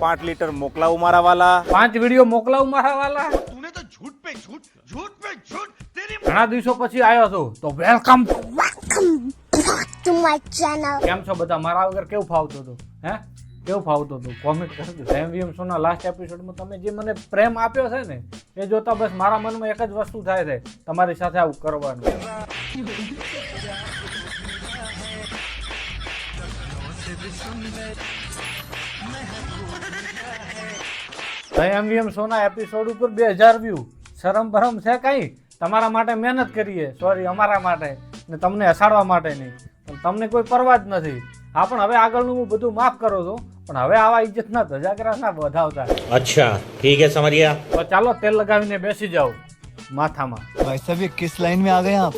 પાંચ લીટર મોકલાવું મારા વાલા પાંચ વિડીયો મોકલાવું મારા વાલા तूने तो झूठ पे झूठ झूठ पे झूठ तेरी ઘણા દિવસો પછી આવ્યો છું તો વેલકમ to my channel. કેમ છો બધા મારા વગર કેવું ફાવતું હતું હે કેવું ફાવતું હતું કોમેન્ટ કરજો એમવીએમ શોના લાસ્ટ એપિસોડમાં તમે જે મને પ્રેમ આપ્યો છે ને એ જોતા બસ મારા મનમાં એક જ વસ્તુ થાય છે તમારી સાથે આવું કરવાનું ભાઈ એમવીએમ સોના એપિસોડ ઉપર બે હજાર વ્યૂ શરમ ભરમ છે કંઈ? તમારા માટે મહેનત કરીએ. સોરી અમારા માટે. ને તમને અસાડવા માટે નહીં. પણ તમને કોઈ પરવા જ નથી. હા પણ હવે આગળનું હું બધું માફ કરો છો. પણ હવે આવા ઇજ્જત ના ધજાકરા ના વધાવતા. અચ્છા ઠીક હે સમજ તો ચાલો તેલ લગાવીને બેસી જાઓ. માથામાં. ભાઈ સાહેબ કિસ લાઈન મેં આ ગયા આપ?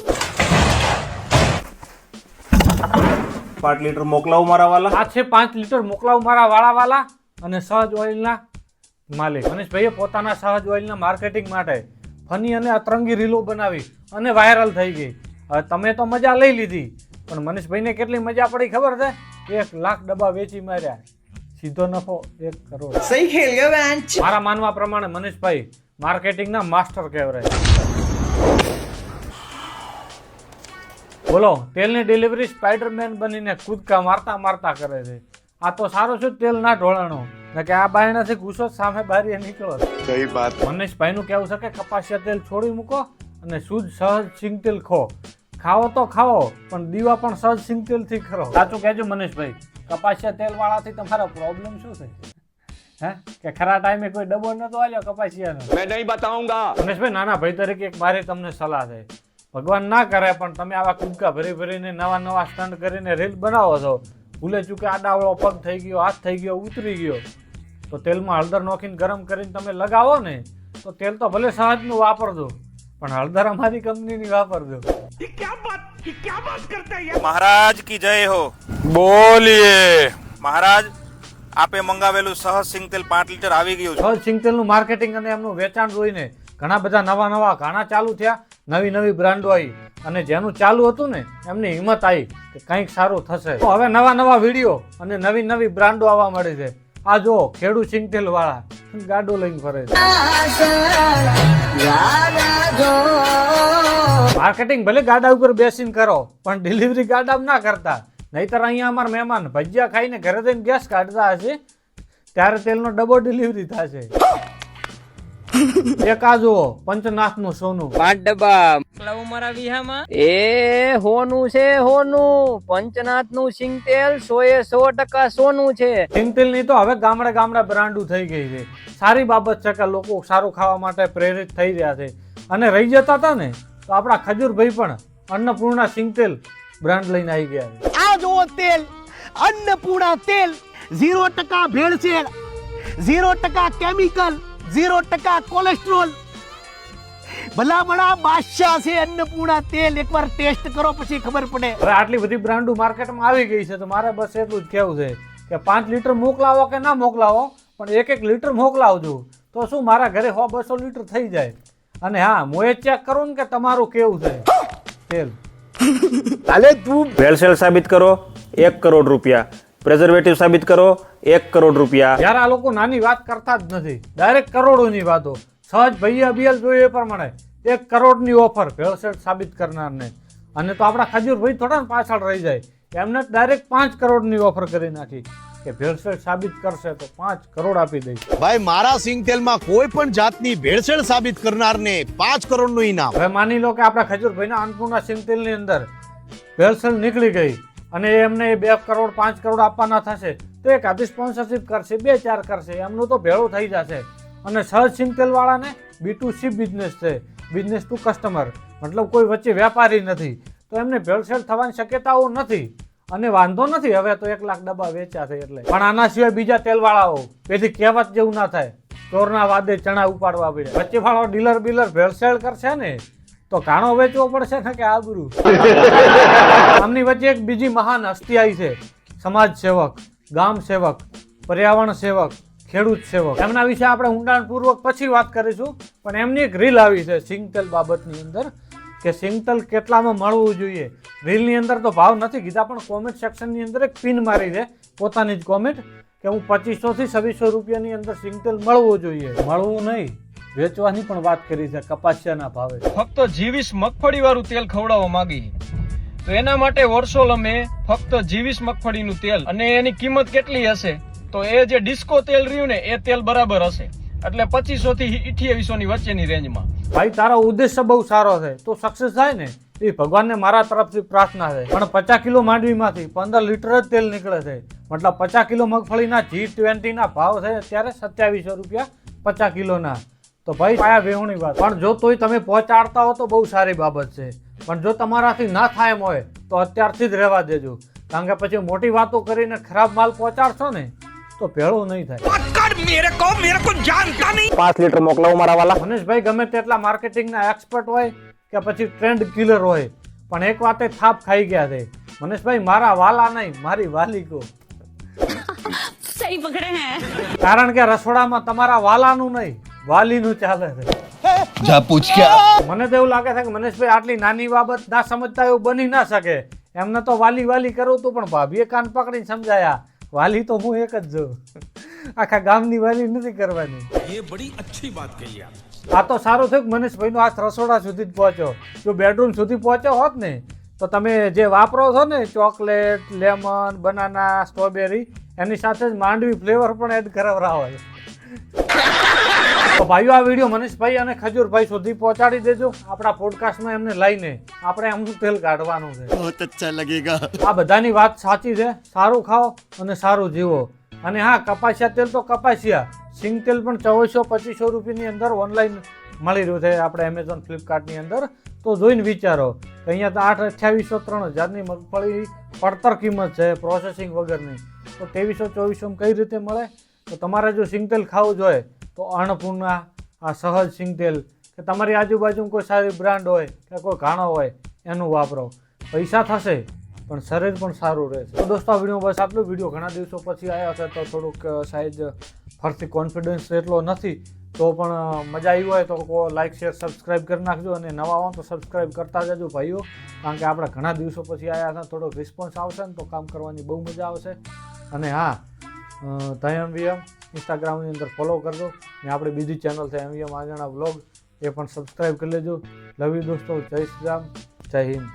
પાંચ લીટર મોકલાવું મારા વાલા. આ છે પાંચ લીટર મોકલાવું મારા વાળા વાલા અને સહજ ઓઇલના માલિક. મનીષભાઈએ પોતાના સહજ ઓઇલના માર્કેટિંગ માટે ફની અને અતરંગી રીલો બનાવી અને વાયરલ થઈ ગઈ. તમે તો મજા લઈ લીધી પણ મનીષભાઈને કેટલી મજા પડી ખબર છે? એક લાખ ડબ્બા વેચી માર્યા. સીધો નફો એક કરોડ. સહી ખેલ ગયો મારા માનવા પ્રમાણે મનીષભાઈ માર્કેટિંગના માસ્ટર કહેવાય બોલો તેલની ડિલિવરી સ્પાઈડરમેન બનીને કૂદકા મારતા મારતા કરે છે. આ તો સારું છે તેલના ઢોળાણો. કે આ બારણાથી ગુસ્સો સામે બારીએ નીકળો. સહી વાત? મનીષ ભાઈનું કહેવું છે કે કપાસિયા તેલ છોડી મૂકો અને શુદ્ધ સહજ સિંગ તેલ ખો. ખાવો તો ખાવો પણ દીવા પણ સહજ સિંગતેલથી ખરો. સાચું કહેજો મનીષભાઈ કપાસિયા તેલ વાળાથી તમારો પ્રોબ્લેમ શું છે? હે? કે ખરા ટાઈમે કોઈ ડબો નતો આલ્યો કપાસિયાનો? મેં નહીં બતાવુંગા. મનીષભાઈ નાના ભાઈ તરીકે એક મારે તમને સલાહ છે. ભગવાન ના કરે પણ તમે આવા કુદકા ભરી ભરીને નવા નવા સ્ટન્ટ કરીને રીલ બનાવો છો. ભૂલે ચૂકે આડાવળો પગ થઈ ગયો હાથ થઈ ગયો ઉતરી ગયો. તો તેલમાં હળદર નોખીને ગરમ કરીને તમે લગાવો ને તો તેલ તો ભલે સહજનું વાપરજો પણ હળદર અમારી કંપનીની વાપરજો. મહારાજ કી જય હો. બોલીએ. મહારાજ આપે મંગાવેલું સહજ સિંગ તેલ પાંચ લીટર આવી ગયું સહજ સિંગતેલનું માર્કેટિંગ અને એમનું વેચાણ જોઈને ઘણા બધા નવા નવા ઘણા ચાલુ થયા. નવી નવી બ્રાન્ડો આવી અને જેનું ચાલુ હતું ને, એમની હિંમત આવી કે કંઈક સારું થશે. તો હવે નવા નવા વીડિયો અને નવી નવી બ્રાન્ડો આવવા મળી છે. આ જો ખેડૂત સિંગતેલ વાળા ગાડો લઈને ફરે માર્કેટિંગ ભલે ગાડા ઉપર બેસીને કરો, પણ ડિલિવરી ગાડા ના કરતા. નહીતર અહીંયા અમારા મહેમાન ભજીયા ખાઈને ઘરે જઈને ગેસ કાઢતા હશે, ત્યારે તેલનો ડબ્બો ડિલિવરી થશે. એક પંચનાથનું પંચનાથનું સોનું. પાંચ ડબ્બા. મોકલાવું મારા વિહામાં? એ હોનું છે હોનું. પંચનાથનું સિંગ તેલ સો એ સો ટકા સોનું છે. સિંગતેલની તો હવે ગામડે ગામડે બ્રાન્ડું થઈ ગઈ છે. સારી બાબત છે કે લોકો સારું ખાવા માટે પ્રેરિત થઈ રહ્યા છે. અને રહી જતા હતા ને તો આપણા ખજૂરભાઈ પણ અન્નપૂર્ણા સિંગતેલ બ્રાન્ડ લઈને આવી ગયા છે. આ જુઓ તેલ અન્નપૂર્ણા તેલ ઝીરો ટકા ભેળસેળ ઝીરો ટકા કેમિકલ ઝીરો ટકા કોલેસ્ટ્રોલ ભલામણા ભલા બાદશાહ છે અન્નપૂર્ણા તેલ એકવાર ટેસ્ટ કરો પછી ખબર પડે. હવે આટલી બધી બ્રાન્ડો માર્કેટમાં આવી ગઈ છે તો મારે બસ એટલું જ કહેવું છે કે પાંચ લીટર મોકલાવો કે ના મોકલાવો પણ એક એક લીટર મોકલાવજો. તો શું મારા ઘરે સો બસો લીટર થઈ જાય? અને હા હું એ ચેક કરું ને કે તમારું કેવું છે તેલ. ભેળસેળ સાબિત કરો. એક કરોડ રૂપિયા. પ્રેઝર્વેટિવ સાબિત કરો એક કરોડ રૂપિયા. જ્યારે આ લોકો નાની વાત કરતા જ નથી. ડાયરેક્ટ કરોડોની વાતો. સહજ ભાઈએ અભિયાલ જોયું એ પ્રમાણે. એક કરોડની ઓફર ભેળસેળ સાબિત કરનારને. અને તો આપણા ખજૂર ભાઈ થોડા ને પાછળ રહી જાય. એમને ડાયરેક્ટ પાંચ કરોડની ઓફર કરી નાખી. કે ભેળસેળ સાબિત કરશે તો પાંચ કરોડ આપી દઈશ. ભાઈ મારા સિંગતેલમાં કોઈ પણ જાતની ભેળસેળ સાબિત કરનારને પાંચ કરોડનું ઇનામ. હવે માની લો કે આપણા ખજૂરભાઈના અન્નપૂર્ણા સિંગતેલની અંદર ભેળસેળ નીકળી ગઈ. અને એમને એ બે કરોડ, પાંચ કરોડ આપવાના થશે. તો એક આધી સ્પોન્સરશિપ કરશે, બે ચાર કરશે. એમનું તો ભેળું થઈ જશે. અને સહજ સિંગતેલવાળાને બી ટુ સી બિઝનેસ છે. બિઝનેસ ટુ કસ્ટમર મતલબ કોઈ વચ્ચે વેપારી નથી. તો એમને ભેળસેળ થવાની શક્યતાઓ નથી. અને વાંધો નથી, હવે તો એક લાખ ડબ્બા વેચ્યા છે એટલે. પણ આના સિવાય બીજા તેલવાળાઓ પેથી કહેવત જેવું ના થાય. ચોરના વાદે ચણા ઉપાડવા પડે. વચ્ચે વાળો ડીલર બિલર ભેળસેળ કરશે ને? તો કાણો વેચવો પડશે ને કે આબરૂ? આમની વચ્ચે એક બીજી મહાન હસ્તી આવી છે, સમાજ સેવક, ગામ સેવક, પર્યાવરણ સેવક, ખેડૂત સેવક. એમના વિશે આપણે ઊંડાણપૂર્વક પછી વાત કરીશું, પણ એમની એક રીલ આવી છે સિંગતેલ બાબતની અંદર, કે સિંગતલ કેટલામાં મળવું જોઈએ? રીલની અંદર તો ભાવ નથી કીધા, પણ કોમેન્ટ સેક્શનની અંદર એક પિન મારી છે પોતાની જ કોમેન્ટ કે હું પચીસો થી છવ્વીસો રૂપિયાની અંદર સિંગતેલ મળવું જોઈએ. મળવું નહીં. વેચવાની પણ વાત કરી છે કપાસિયાના ભાવે. ફક્ત જીવીસ મગફળી વાળું તેલ ખવડાવવા માંગી. તો એના માટે વર્ષો અમે ફક્ત જીવીસ મગફળીનું તેલ અને એની કિંમત કેટલી હશે? તો એ જે ડિસ્કો તેલ રહ્યું ને એ તેલ બરાબર હશે. એટલે પચીસો થી અઠ્યાવીસો ની વચ્ચેની રેન્જમાં. ભાઈ તારો ઉદ્દેશ્ય બહુ સારો છે. તો સક્સેસ થાય ને એ ભગવાનને મારા તરફથી પ્રાર્થના છે. પણ પચાસ કિલો માંડવીમાંથી પંદર લીટર જ તેલ નીકળે છે. મતલબ પચાસ કિલો મગફળીના જી ટ્વેન્ટીના ભાવ છે ત્યારે સત્યાવીસો રૂપિયા પચાસ કિલોના. તો ભાઈ પાયા વેહુણી વાત. પણ જો તોય તમે પહોંચાડતા હો તો બહુ સારી બાબત છે. પણ જો તમારાથી ના થાય એમ હોય તો અત્યારથી જ રહેવા દેજો. કારણ કે પછી મોટી વાતો કરીને ખરાબ માલ પહોંચાડશો ને તો ભેળો નહીં થાય. મેરે કો મેરે કો જાનતા નહીં. 5 લિટર મોકલાવો મારા વાલા. મનેશભાઈ ગમે તેટલા માર્કેટિંગના એક્સપર્ટ હોય કે પછી ટ્રેન્ડ કિલર હોય પણ એક વાતે થાપ ખાઈ ગયા છે. મનેશભાઈ મારા વાલા નહીં મારી વાલી કો સહી પકડે હે. કારણ કે રસોડામાં તમારા વાલાનું નહીં. વાલીનું ચાલે છે. જા પૂછ કે મને તો એવું લાગે છે કે મનીષભાઈ આટલી નાની બાબત ના સમજતા એવું બની ના શકે. એમને તો વાલી વાલી કરું તું પણ ભાભીએ કાન પકડીને સમજાયા. વાલી તો હું એક જ જોઉં આખા ગામની વાલી નથી કરવાની. એ બડી અચ્છી વાત કહી આ તો સારું થયું કે મનેશભાઈનો આ રસોડા સુધી જ પહોંચ્યો. જો બેડરૂમ સુધી પહોંચ્યો હોત ને તો તમે જે વાપરો છો ને ચોકલેટ લેમન બનાના સ્ટ્રોબેરી એની સાથે જ માંડવી ફ્લેવર પણ એડ કરાવરા હોય તો ભાઈઓ આ વીડિયો મનીષભાઈ અને ખજૂરભાઈ સુધી પહોંચાડી દેજો. આપણા પોડકાસ્ટમાં એમને લઈને આપણે એમનું તેલ કાઢવાનું છે. બહુત અચ્છા લગેગા. આ બધાની વાત સાચી છે. સારું ખાઓ અને સારું જીવો. અને હા કપાસિયા તેલ તો કપાસિયા. સિંગ તેલ પણ ચોવીસો પચીસો રૂપિયાની અંદર ઓનલાઈન મળી રહ્યું છે આપણે એમેઝોન ફ્લિપકાર્ટની અંદર. તો જોઈને વિચારો કે અહીંયા તો આઠ અઠ્યાવીસો ત્રણ હજારની મગફળી પડતર કિંમત છે પ્રોસેસિંગ વગરની. તો ત્રેવીસો ચોવીસોમાં કઈ રીતે મળે? તો તમારે જો સિંગ તેલ ખાવું જોઈએ તો અન્નપૂર્ણા, આ સહજ સિંગ તેલ કે તમારી આજુબાજુ કોઈ સારી બ્રાન્ડ હોય કે કોઈ ઘાણો હોય, એનું વાપરો. પૈસા થશે, પણ શરીર પણ સારું રહેશે. તો દોસ્તો, આ વીડિયો બસ આટલું. વીડિયો ઘણા દિવસો પછી આવ્યા છે તો થોડુંક સાઈઝ ફરતી કોન્ફિડન્સ એટલો નથી. તો પણ મજા આવી હોય તો લાઇક શેર સબસ્ક્રાઈબ કરી નાખજો. અને નવા હો તો સબસ્ક્રાઈબ કરતા જજો ભાઈઓ. કારણ કે આપણે ઘણા દિવસો પછી આવ્યા છે થોડોક રિસ્પોન્સ આવશે ને તો કામ કરવાની બહુ મજા આવશે. અને હા તયમ એમવીએમ ઇન્સ્ટાગ્રામની અંદર ફોલો કરજો. ને આપણી બીજી ચેનલ છે એમ વીએમ આગળના વ્લોગ એ પણ સબસ્ક્રાઈબ કરી લેજો. લવ યુ દોસ્તો. જય શ્રી રામ. જય હિન્દ.